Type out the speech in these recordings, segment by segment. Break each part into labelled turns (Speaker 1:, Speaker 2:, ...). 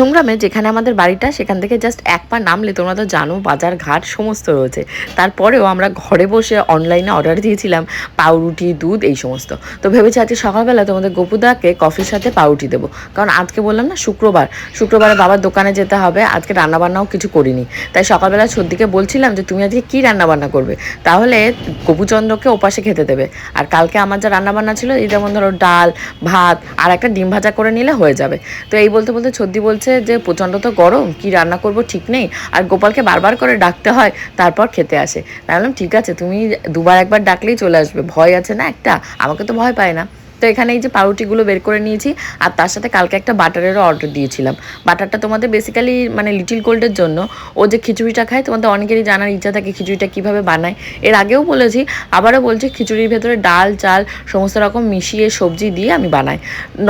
Speaker 1: সংগ্রামে যেখানে আমাদের বাড়িটা, সেখান থেকে জাস্ট এক পা নামলে তোমরা তো জানো, বাজার ঘাট সমস্ত রয়েছে। তারপরেও আমরা ঘরে বসে অনলাইনে অর্ডার দিয়েছিলাম, পাউরুটি, দুধ, এই সমস্ত। তো ভেবেছি আজকে সকালবেলা তোমাদের গোপুদাকে কফির সাথে পাউরুটি দেবো। কারণ আজকে বললাম না, শুক্রবার। শুক্রবারে বাবার দোকানে যেতে হবে, আজকে রান্নাবান্নাও কিছু করিনি। তাই সকালবেলা সর্দিকে বলছিলাম যে, তুমি আজকে কী রান্নাবান্না করবে? তাহলে গোপুচন্দ্রকে ওপাশে খেতে দেবে। আর কালকে আমার যা রান্নাবান্না ছিল, এই যেমন ধরো ডাল, ভাত, আর একটা ডিম ভাজা করে নিলে হয়ে যাবে। তো এই বলতে বলতে সর্দি বলছে যে, প্রচণ্ড তো গরম, কি রান্না করব ঠিক নেই? আর গোপালকে বারবার করে ডাকতে হয়, তারপর খেতে আসে। আমি বললাম, ঠিক আছে, তুমি দুবার একবার ডাকলেই চলে আসবে, ভয় আছে না একটা? আমাকে তো ভয় পায় না। তো এখানে এই যে পাউরুটিগুলো বের করে নিয়েছি, আর তার সাথে কালকে একটা বাটারেরও অর্ডার দিয়েছিলাম। বাটারটা তোমাদের বেসিক্যালি মানে লিটিল গোল্ডের জন্য। ও যে খিচুড়িটা খায়, তোমাদের অনেকেরই জানার ইচ্ছা থাকে খিচুড়িটা কীভাবে বানায়। এর আগেও বলেছি, আবারও বলছি খিচুড়ির ভেতরে ডাল, চাল, সমস্ত রকম মিশিয়ে সবজি দিয়ে আমি বানাই।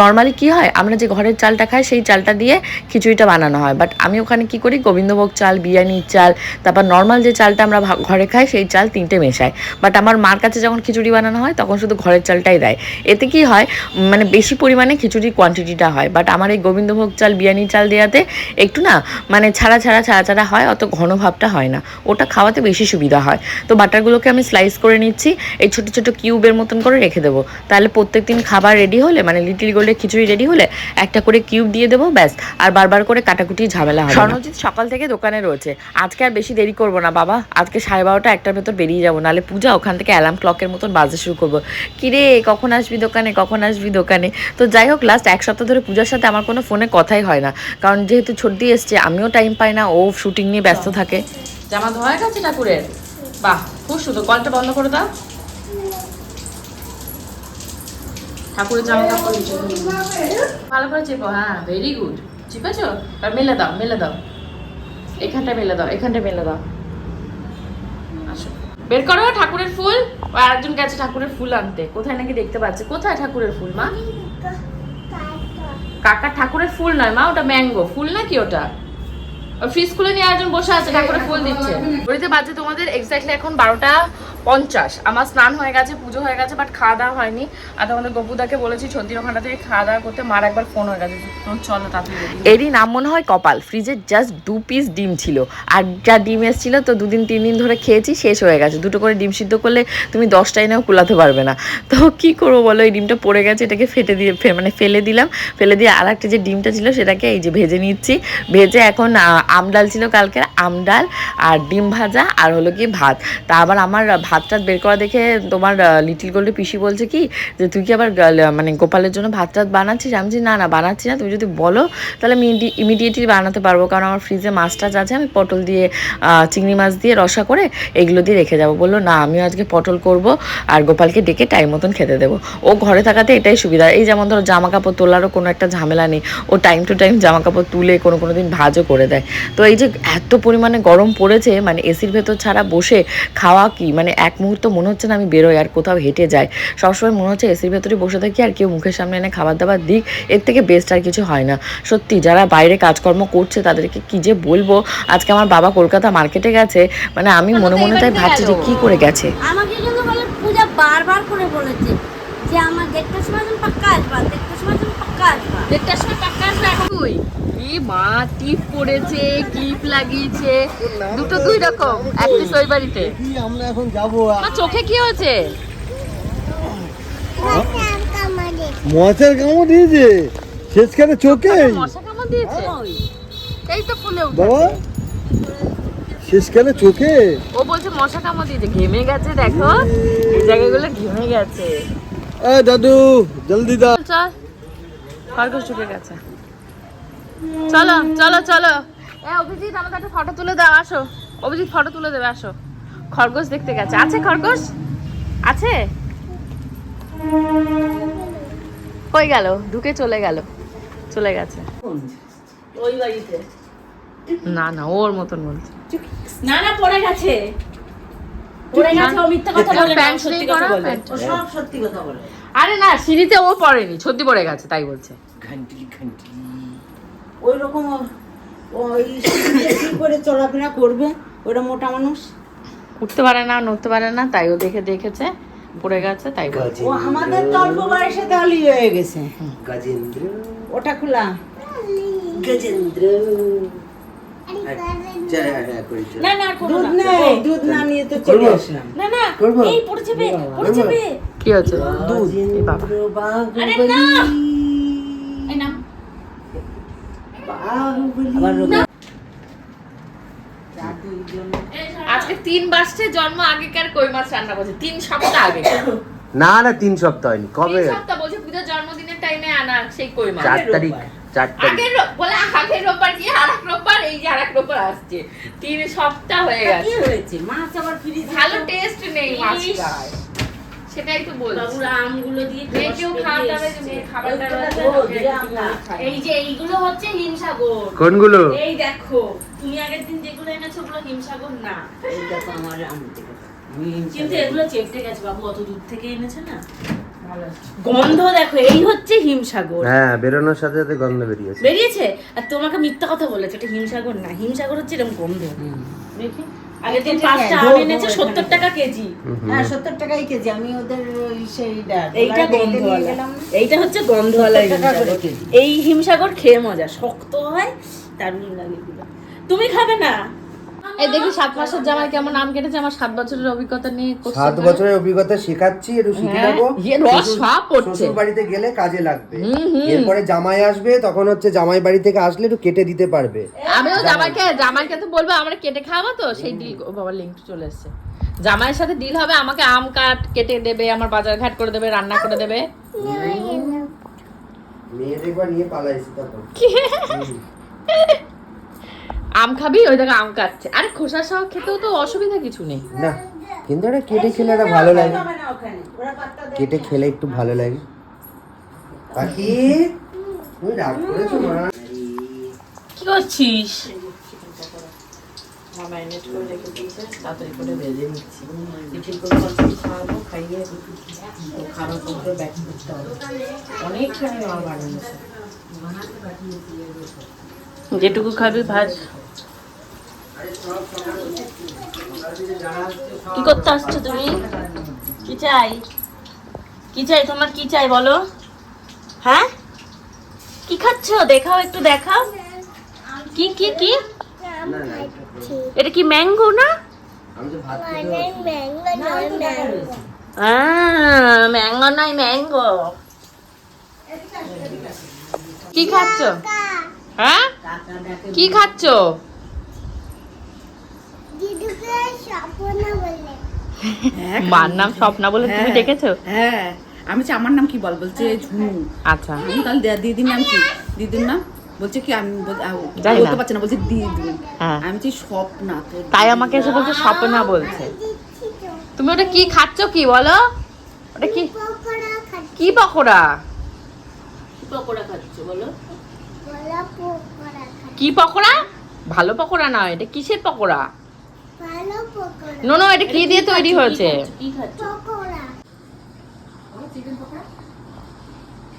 Speaker 1: নর্মালি কি হয়, আমরা যে ঘরের চালটা খাই, সেই চালটা দিয়ে খিচুড়িটা বানানো হয়। বাট আমি ওখানে কি করি, গোবিন্দভোগ চাল, বিরিয়ানির চাল, তারপর নর্মাল যে চালটা আমরা ঘরে খাই, সেই চাল তিনটে মেশাই। বাট আমার মার কাছে যখন খিচুড়ি বানানো হয়, তখন শুধু ঘরের চালটাই দেয়। এতে কি হয় মানে বেশি পরিমাণে খিচুড়ির কোয়ান্টিটিটা হয়। বাট আমার এই গোবিন্দভোগ চাল, বিরিয়ানি চাল দেওয়াতে একটু না মানে ছাড়া ছাড়া ছাড়া ছাড়া হয়, অত ঘন ভাবটা হয় না। ওটা খাওয়াতে বেশি সুবিধা হয়। তো বাটারগুলোকে আমি স্লাইস করে নিচ্ছি, এই ছোট ছোট কিউবের মতন করে রেখে দেবো। তাহলে প্রত্যেক দিন খাবার রেডি হলে মানে লিটিল গোল্ডের খিচুড়ি রেডি হলে, একটা করে কিউব দিয়ে দেবো, ব্যাস। আর বারবার করে কাটাকুটি ঝামেলা হয় স্বর্ণজিৎ সকাল থেকে দোকানে রয়েছে। আজকে আর বেশি দেরি করব না, বাবা। আজকে সাড়ে বারোটা একটার ভেতর বেরিয়ে যাব। নাহলে পূজা ওখান থেকে অ্যালার্ম ক্লকের মতন বাজতে শুরু করব। কিরে, কখন আসবি দোকানে? কখন আসবি দোকানে? তো যাই হোক লাস্ট এক সপ্তাহ ধরে পূজার সাথে আমার কোনো ফোনে কথাই হয় না। কারণ যেহেতু ছর্দি এসছে আমিও টাইম পাই না ও শুটিং নিয়ে ব্যস্ত থাকে। জামা ধোয়া গেছে ঠাকুরের? বাহ খুব সুন্দর। কলটা বন্ধ করে দাও। ঠাকুরের জামা কাপড় ভালো করে চেপো হ্যাঁ ভেরি গুড চিপেছো? আর মেলে দাও মেলে দাও। এখানটা মেলে দাও এখানটা মেলে দাও। আসো। বের করো, ঠাকুরের ফুল। আর আরেকজন গেছে ঠাকুরের ফুল আনতে। কোথায় নাকি দেখতে পাচ্ছে? কোথায় ঠাকুরের ফুল, মা? কাকা, ঠাকুরের ফুল নয়, মা, ওটা ম্যাঙ্গো। ফুল নাকি ওটা? ফ্রিজ খুলে নিয়ে একজন বসে আছে, ঠাকুরের ফুল দিচ্ছে। বাজে তোমাদের এক্স্যাক্টলি এখন বারোটা পঞ্চাশ। আমার স্নান হয়ে গেছে, পুজো হয়ে গেছে বাট খাওয়া দাওয়া হয়নি। আর তোমাদের গপুদাকে বলেছি ছন্তির ওখানটা থেকে খাওয়া দাওয়া করতে মার একবার ফোন হয়ে গেছে। তো চলো তাড়াতাড়ি এরই নাম মনে হয় কপাল। ফ্রিজে জাস্ট দু পিস ডিম ছিল। আর যা ডিম এসেছিল তো দুদিন, তিন দিন ধরে খেয়েছি, শেষ হয়ে গেছে। দুটো করে ডিম সিদ্ধ করলে তুমি দশটা এনেও কুলাতে পারবে না। তো কি করব বলো? এই ডিমটা পড়ে গেছে, এটাকে ফেটে দিয়ে মানে ফেলে দিলাম। ফেলে দিয়ে আর একটা যে ডিমটা ছিল, সেটাকে এই যে ভেজে নিচ্ছি। ভেজে এখন আমডাল ছিল কালকের আমডাল আর ডিম ভাজা, আর হলো কি ভাত। তা আবার আমার ভাত টাত বের করা দেখে তোমার লিটিল গোল্ডে পিসি বলছে কি, যে তুই কি আবার মানে গোপালের জন্য ভাত টাত বানাচ্ছিস? আমি না না, বানাচ্ছি না। তুমি যদি বলো, তাহলে আমি ইমিডিয়েটলি বানাতে পারব। কারণ আমার ফ্রিজে মাছ টাছ আছে, আমি পটল দিয়ে চিংড়ি মাছ দিয়ে রসা করে এগুলো দিয়ে রেখে যাব। বলল, না, আমিও আজকে পটল করব আর গোপালকে ডেকে টাইম মতন খেতে দেবো। ও ঘরে থাকাতে এটাই সুবিধা। এই যেমন ধরো জামা কাপড় তোলারও কোনো একটা ঝামেলা নেই। ও টাইম টু টাইম জামা কাপড় তুলে কোনো কোনো দিন ভাজও করে দেয়। তো এই যে এত পরিমাণে গরম পড়েছে মানে এসির ভেতর ছাড়া বসে খাওয়া কি? মানে এক মুহূর্ত মনে হচ্ছে না আমি বেরোই আর কোথাও হেঁটে যাই। সবসময় মনে হচ্ছে এসির ভেতরে বসে থাকি আর কেউ মুখের সামনে এনে খাবার দাবার দিক, এর থেকে বেস্ট আর কিছু হয় না। সত্যি, যারা বাইরে কাজকর্ম করছে তাদেরকে কি যে বলব? আজকে আমার বাবা কলকাতা মার্কেটে গেছে মানে আমি মনে মনে তাই ভাবছি যে কি করে গেছে।
Speaker 2: আমাকে কিন্তু বলে পূজা বারবার করে বলেছে যে আমার দেড়টার সময় পাক্কা আসবা দেড়টার সময় পাক্কা আসবা
Speaker 1: দেড়টার সময় টাকা আসবে এখন তুই? কি মা টিপ পড়েছে ক্লিপ লাগিয়েছে। দুটো দুই রকম বাড়িতে
Speaker 3: আমরা এখন যাব
Speaker 1: চোখে কি হয়েছে?
Speaker 3: মশার কামড় দিয়েছে। শেষখানে চোখে।
Speaker 1: মশা কামড় দিয়েছে? এই তো ফুলে।
Speaker 3: বাবা শেষখানে চোখে।
Speaker 1: ও বলছে মশা কামড় দিয়েছে ঘেমে গেছে দেখো। এই জায়গাগুলো ঘেমে গেছে।
Speaker 3: এ দাদু জলদি দা
Speaker 1: চল। খরগোশ ঢুকে গেছে। চলো চলো চলো। এ অভিজিৎ আমাকে একটা ফটো তুলে দাও আসো। অভিজিৎ ফটো তুলে দেবে আসো। খরগোশ দেখতে গেছে। আছে খরগোশ? আছে? কই গেল? ঢুকে চলে গেল। চলে গেছে।
Speaker 4: ওই বাড়িতে।
Speaker 1: না না ওর মতন বলছে।
Speaker 4: না না পড়ে গেছে। পড়ে গেছে ও মিথ্যা কথা বলে সত্যি কথা বলে। সব সত্যি কথা বলে।
Speaker 1: আরে না সিঁড়িতে ও পড়েনি সত্যি পড়ে গেছে তাই বলছে।
Speaker 4: ওই রকম ওই কি করে চলাফেরা করবে? ওটা মোটা মানুষ।
Speaker 1: উঠতে পারে না নড়তে পারে না তাই ও দেখে দেখেছে পড়ে গেছে তাই বলছে।
Speaker 4: ও আমাদের তো অল্প বয়সে তাহলে হয়ে গেছে।
Speaker 3: গাজেন্দ্র
Speaker 4: ওটা খোলা। গজেন্দ্র
Speaker 5: হ্যাঁ হ্যাঁ।
Speaker 2: না না করব
Speaker 4: দুধ
Speaker 2: না।
Speaker 4: দুধ না। নিয়ে তো চলে? আসলাম।
Speaker 2: না না এই পড়ে যাবে পড়ে যাবে।
Speaker 6: কি হচ্ছে
Speaker 4: দুধ।
Speaker 6: এই বাবা আজকে তিন বাসছে জন্ম আগেকার কই মাছ রান্না করছে তিন সপ্তাহ আগে।
Speaker 5: না না তিন সপ্তাহ হয়নি। কবে?
Speaker 6: সপ্তাহ বলছে পূজার জন্মদিনের টাইমে আনা সেই কই মাছ।
Speaker 5: চার তারিখ চার তারিখ।
Speaker 6: বলে আগের রোববার গিয়ে আর এক রোববার এই আর এক রোববার আসছে। তিন সপ্তাহ হয়ে
Speaker 4: কি
Speaker 6: গেছে।
Speaker 4: হয়েছে? মাছ আবার ফ্রিজ
Speaker 6: ভালো টেস্ট নেই মাছটায় সেটাই তো বলছি।
Speaker 2: বাবুরা আমগুলো দিয়ে
Speaker 6: মেয়েকেও খাওয়াতে খাবারটা।
Speaker 2: এই যে এইগুলো হচ্ছে হিমসাগর।
Speaker 5: কোনগুলো?
Speaker 2: এই দেখো তুমি আগের দিন যেগুলো এনেছো ওগুলো হিমসাগর না।
Speaker 4: আমার
Speaker 2: কিন্তু এগুলো চেপটে গেছে বাবু অত দূর থেকে এনেছে না? গন্ধ দেখো এই হচ্ছে হিমসাগর।
Speaker 5: হ্যাঁ বেরোনোর সাথে সাথে গন্ধ বেরিয়েছে।
Speaker 2: বেরিয়েছে? আর তোমাকে মিথ্যা কথা বলেছে এটা হিমসাগর না। হিমসাগর হচ্ছে এরকম গন্ধ। দেখি। আগের দিন পাঁচটা আম এনেছে সত্তর টাকা কেজি।
Speaker 4: হ্যাঁ সত্তর টাকাই কেজি। আমি ওদের ওই সেইটা
Speaker 2: এইটা গন্ধওয়ালা। এইটা হচ্ছে গন্ধওয়ালা
Speaker 4: 70 টাকা করে
Speaker 2: হিমসাগর
Speaker 4: কেজি।
Speaker 2: এই হিমসাগর খেয়ে মজা শক্ত হয় দারুণ লাগে তুমি খাবে না?
Speaker 6: এই দেখি সাত মাসের জামাই কেমন আম কেটেছে আমার সাত বছরের অভিজ্ঞতা নিয়ে
Speaker 7: সাত বছরের অভিজ্ঞতা শেখাচ্ছি একটু শিখে
Speaker 6: হ্যাঁ,
Speaker 7: নেব।
Speaker 6: ইয়ে।
Speaker 7: শ্বশুর বাড়িতে গেলে কাজে লাগবে। এরপরে জামাই আসবে তখন হচ্ছে জামাই বাড়ি থেকে আসলে একটু কেটে দিতে পারবে।
Speaker 6: আমিও জামাইকে জামাইকে তো বলব আমরা কেটে খাওয়াবো তো সেই ডিল বাবা লিঙ্ক চলে এসছে। জামাইয়ের সাথে ডিল হবে আমাকে আম কাট কেটে দেবে আমার বাজার ঘাট করে দেবে রান্না করে দেবে।
Speaker 7: মেয়ে দেখবার নিয়ে পালাইছি তখন।
Speaker 6: আম খাবি ওই দেখো আম কাটছে। আরে খোসা সহ খেতেও তো অসুবিধা কিছু নেই।
Speaker 7: না কিন্তু এটা কেটে খেলে একটা ভালো লাগে। কেটে খেলে একটু ভালো লাগে। পাখি তুমি রাগ করেছ মা।
Speaker 2: কি করছিস?
Speaker 6: ম্যারিনেট করে রেখে দিয়েছে তাড়াতাড়ি করে ভেজে নিচ্ছি। টিফিন করে বাচ্চাকে খাওয়াবো খাইয়ে খাবার করে ব্যাক করতে হবে। অনেকখানি আমার বানিয়েছে।
Speaker 2: যেটুকু খাবি ভাজ। কি করতে আসছো তুমি? কি চাই? কি চাই? তোমার কি চাই বলো? হ্যাঁ? কি খাচ্ছ? দেখাও, একটু দেখাও। কি কি কি? এটা কি ম্যাঙ্গো না? ম্যাঙ্গো নয়, ম্যাঙ্গো।
Speaker 6: কি খাচ্ছ? হ্যাঁ? কি খাচ্ছ? মার নাম স্বপ্না বলে তুমি দেখেছ
Speaker 8: হ্যাঁ। আমি বলছি আমার নাম কি বল? বলছে ঝুনু
Speaker 6: আচ্ছা।
Speaker 8: আমি তাহলে দিদির নাম কি? দিদির নাম? বলছে কি আমি। বলতে পারছি না বলছে দিদি।
Speaker 6: হ্যাঁ।
Speaker 8: আমি বলছি স্বপ্না
Speaker 6: তাই আমাকে এসে বলছে স্বপ্না বলছে। তুমি ওটা কি খাচ্ছ কি বলো? ওটা কি? কি পকোড়া?
Speaker 2: পকোড়া খাচ্ছ বলো?
Speaker 6: কি পকোড়া? ভালো পকোড়া নয় এটা কিসের পকোড়া? নো নো এটা কি দিয়ে তৈরি হয়েছে।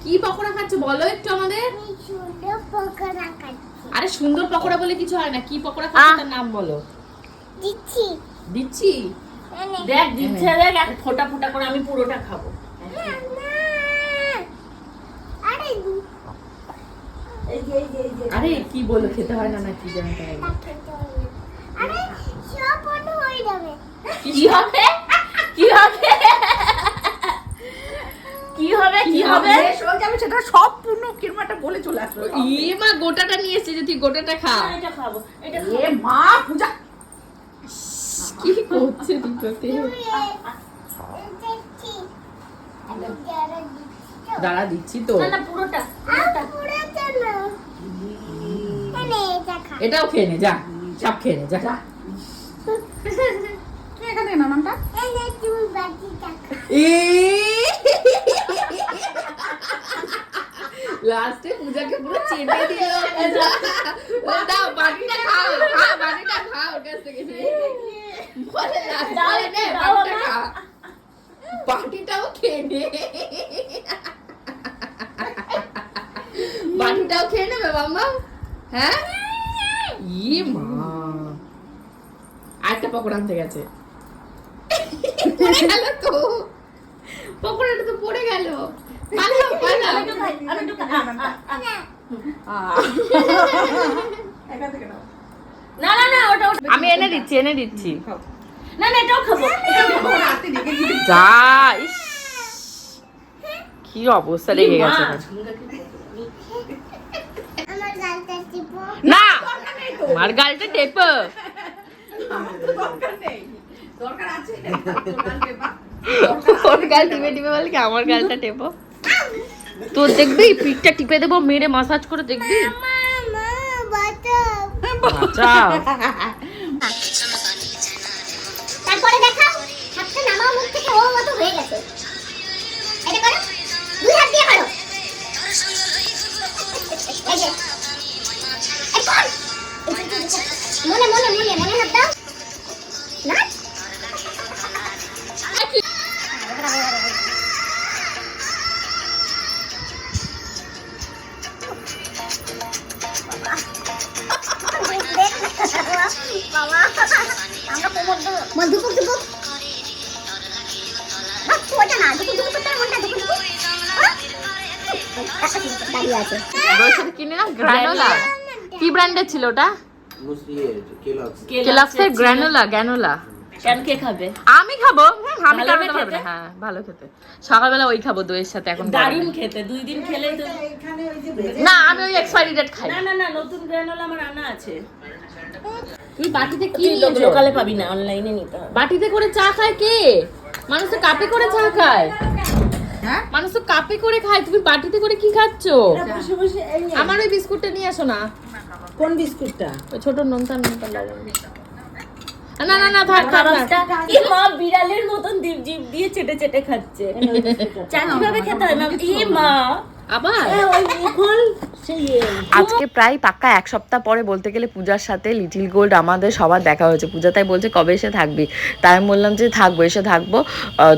Speaker 2: কি
Speaker 6: পকোড়া। খাচ্ছ? বলো একটু আমাদের। আরে সুন্দর পকোড়া বলে কিছু হয় না। কি পকোড়া খাচ্ছ তার নাম বলো। দিচ্ছি। দিচ্ছি?
Speaker 2: দেখ দিচ্ছে দেখ এক ফোটা ফোটা করে আমি পুরোটা খাব।
Speaker 6: আরে কি বলো খেতে হয় না না কি জানি তাই।
Speaker 2: কি হবে? কি হবে? কি হবে? কি হবে?
Speaker 8: হয়ে যাবে সেটা সব পূর্ণ কিরম একটা বলে চলে আসলো।
Speaker 6: ই মা গোটাটা নিয়ে এসেছে যে তুই গোটাটা খা।
Speaker 2: এটা খাব এটা
Speaker 8: এ মা পূজা।
Speaker 6: কি করছে দুটোতে দাঁড়া দিচ্ছি তো।
Speaker 2: না না পুরোটা পুরোটা।
Speaker 6: এটাও খেয়ে নে যা সব খেয়ে নে যা।
Speaker 8: এখানে না নামটা।
Speaker 6: লাস্টে পূজাকে পুরো চেপে দিল। পূজা দাও বাটিটা খাও খা বাটিটা খাও ওর কাছ থেকে বলে
Speaker 2: দাও,
Speaker 6: নে, বাটিটা খা। বাটিটাও খেয়ে নে। বাটিটাও খেয়ে নেবে মাম্মা? হ্যাঁ? ই মা। আরেকটা পকোড়া আনতে গেছে। পড়ে গেল তো পকোড়াটা তো পড়ে গেল পালাও পালাও।
Speaker 2: না না না ওটা ওটা
Speaker 1: আমি এনে দিচ্ছি এনে দিচ্ছি
Speaker 2: না না এটাও খাব
Speaker 1: যা ইস কি অবস্থা লেগে গেছে না আমার গালটা টেপ ওর গাল টিপে টিপে বলে কি আমার গালটা টেপো? তোর দেখবি? পিঠটা টিপে দেবো মেরে মাসাজ করে দেখবি?
Speaker 5: তারপরে দেখাও হাতটা নামাও মুখ থেকে ও মতো হয়ে গেছে। দাঁড়িয়ে আছে?
Speaker 1: ওর কিনে না গ্রানোলা কি ব্র্যান্ডের ছিল ওটা?
Speaker 3: কেলগস
Speaker 1: কেলক্স গ্রানোলা গ্রানোলা
Speaker 2: কে খাবে।
Speaker 1: আমি খাব। আমি
Speaker 2: ভালো
Speaker 1: খাব
Speaker 2: খেতে?
Speaker 1: হ্যাঁ ভালো খেতে। সকালবেলা ওই খাব দইয়ের সাথে এখন
Speaker 2: দারুণ খেতে দুই দিন
Speaker 4: ভেজে
Speaker 1: না আমি ওই এক্সপায়ারি ডেট খাই।
Speaker 2: না না না নতুন গ্রানোলা আমার আনা আছে।
Speaker 1: তুই বাটিতে কি
Speaker 2: লোকালে পাবি না অনলাইনে নিতে
Speaker 1: বাটিতে করে চা খায় কে? মানুষ তো কাপে করে চা খায়? মানুষ তো কাপে করে খায় তুমি বাটিতে করে কি খাচ্ছো। আমার ওই বিস্কুটটা নিয়ে আসো না।
Speaker 4: কোন বিস্কুটটা?
Speaker 1: ওই ছোট নোনতা নোনতা না না না থাক থাক
Speaker 2: মা বিড়ালের মতন দীপ জিপ দিয়ে চেটে চেটে খাচ্ছে। চাকরি ভাবে খেতে হয় মা? ই মা
Speaker 1: আবার?
Speaker 4: হ্যাঁ, ওই
Speaker 1: আজকে প্রায় পাক্কা এক সপ্তাহ পরে বলতে গেলে পূজার সাথে লিটিল গোল্ড আমাদের সবার দেখা হয়েছে। পূজা তাই বলছে, কবে এসে থাকবি? তাই আমি বললাম যে, থাকব, এসে থাকব।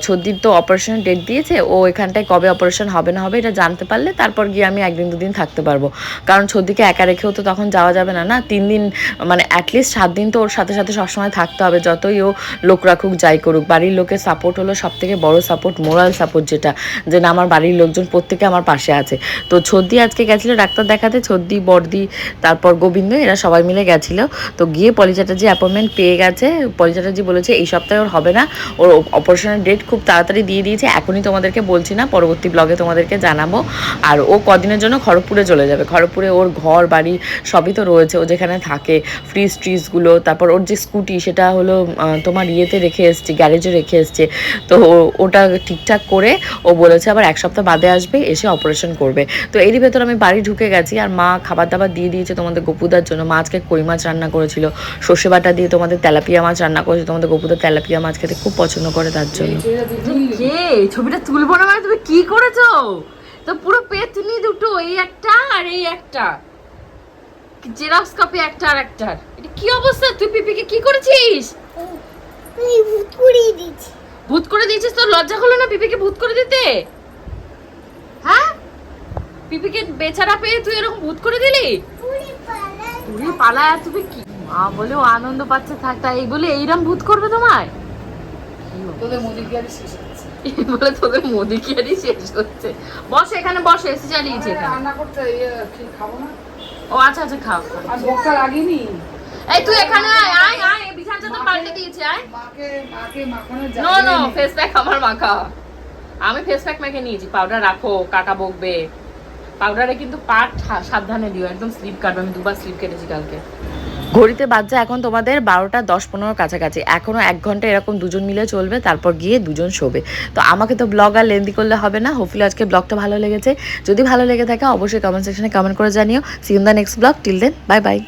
Speaker 1: ছদ্দির তো অপারেশন ডেট দিয়েছে, ও এখানটায় কবে অপারেশন হবে না হবে এটা জানতে পারলে তারপর গিয়ে আমি একদিন, দুদিন থাকতে পারব। কারণ ছদ্দিকে একা রেখেও তো তখন যাওয়া যাবে না না? তিন দিন মানে অ্যাটলিস্ট সাত দিন তো ওর সাথে সাথে সবসময় থাকতে হবে। যতই ও লোক রাখুক, যাই করুক, বাড়ির লোকের সাপোর্ট হলো সব থেকে বড় সাপোর্ট মোরাল সাপোর্ট যেটা, যে না, আমার বাড়ির লোকজন প্রত্যেকে আমার পাশে আছে। তো ছদ্দি আজকে গেছিল ডাক্তার দেখাতে, ছদ্দি বর্দি তারপর গোবিন্দ, এরা সবাই মিলে গেছিল। তো গিয়ে পলি চ্যাটার্জি অ্যাপয়েন্টমেন্ট পেয়ে গেছে। পলি চ্যাটার্জি বলেছে, এই সপ্তাহে ওর হবে না। ওর অপারেশনের ডেট খুব তাড়াতাড়ি দিয়ে দিয়েছে। এখনই তোমাদেরকে বলছি না, পরবর্তী ব্লগে তোমাদেরকে জানাব। আর ও কদিনের জন্য খড়গপুরে চলে যাবে। খড়গপুরে ওর ঘর, বাড়ি সবই তো রয়েছে। ও যেখানে থাকে ফ্রিজ ট্রিজগুলো তারপর ওর যে স্কুটি সেটা হলো তোমার ইয়েতে রেখে এসছে গ্যারেজে রেখে এসছে। তো ওটা ঠিকঠাক করে ও বলেছে, আবার এক সপ্তাহ বাদে আসবে, এসে অপারেশন করবে। তো এরই ভেতর আমি বাড়ি ঢুকে গেছি আর মা খাবার দাবার দিয়ে দিয়েছে তোমাদের গপুদার জন্য। মা আজকে কই মাছ রান্না করেছিল? সর্ষে বাটা দিয়ে তোমাদের তেলাপিয়া মাছ রান্না করেছে তোমাদের গপুদার তেলাপিয়া মাছ খেতে খুব পছন্দ করে তার জন্য। ছবিটা তুলবো না মানে তুমি কি করেছ? তো পুরো পেতনি দুটো এই একটা আর এই একটা। জেরক্স কপি একটা আর একটা। এটা কি অবস্থা? তুই পিপিকে কি করেছিস?
Speaker 5: তুই ভূত
Speaker 1: করে দিয়েছিস? তোর লজ্জা হলো না পিপিকে ভূত করে দিতে? পিপিকে বেচারা পেয়ে তুই এরকম ভূত করে দিলি?
Speaker 5: পুরি পালা
Speaker 1: তুমি কি? মা বলে আনন্দ পাচ্ছে থাক তাই এই বলে এইরকম ভূত করবে তোমায়?
Speaker 8: তোদের গিয়ে শেষ হচ্ছে।
Speaker 1: এই বলে তোদের মোদি কি আরই শেষ হচ্ছে। বস এখানে বস এসে চালিয়েছে এখানে।
Speaker 8: রান্না করতে ইয়ে খাব না?
Speaker 1: ও আচ্ছা আচ্ছা খাও
Speaker 8: আর লাগিনি?
Speaker 1: এই তুই এখানে আয় আয় আয় বিছানা চাদর পাল্টে দিয়েছে আয়।
Speaker 8: মাকে মাকে মাখানো
Speaker 1: নো নো ফেস প্যাক আমার মাখা। আমি ফেস প্যাক মেখে নিয়েছি পাউডার রাখো কাকা বকবে। পাউডারে কিন্তু পাট সাবধানে দিও, একদম স্লিপ কাটবে। আমি দুবার স্লিপ কেটেছি কালকে। ঘড়িতে বাজছে এখন তোমাদের বারোটা দশ পনেরো কাছাকাছি। এখনও এক ঘণ্টা এরকম দুজন মিলে চলবে, তারপর গিয়ে দুজন শোবে। তো আমাকে তো ব্লগ আর লেন্দি করলে হবে না। হোপফুলি আজকে ব্লগটা ভালো লেগেছে। যদি ভালো লেগে থাকে, অবশ্যই কমেন্ট সেকশনে কমেন্ট করে জানিও। See in the next blog till then bye bye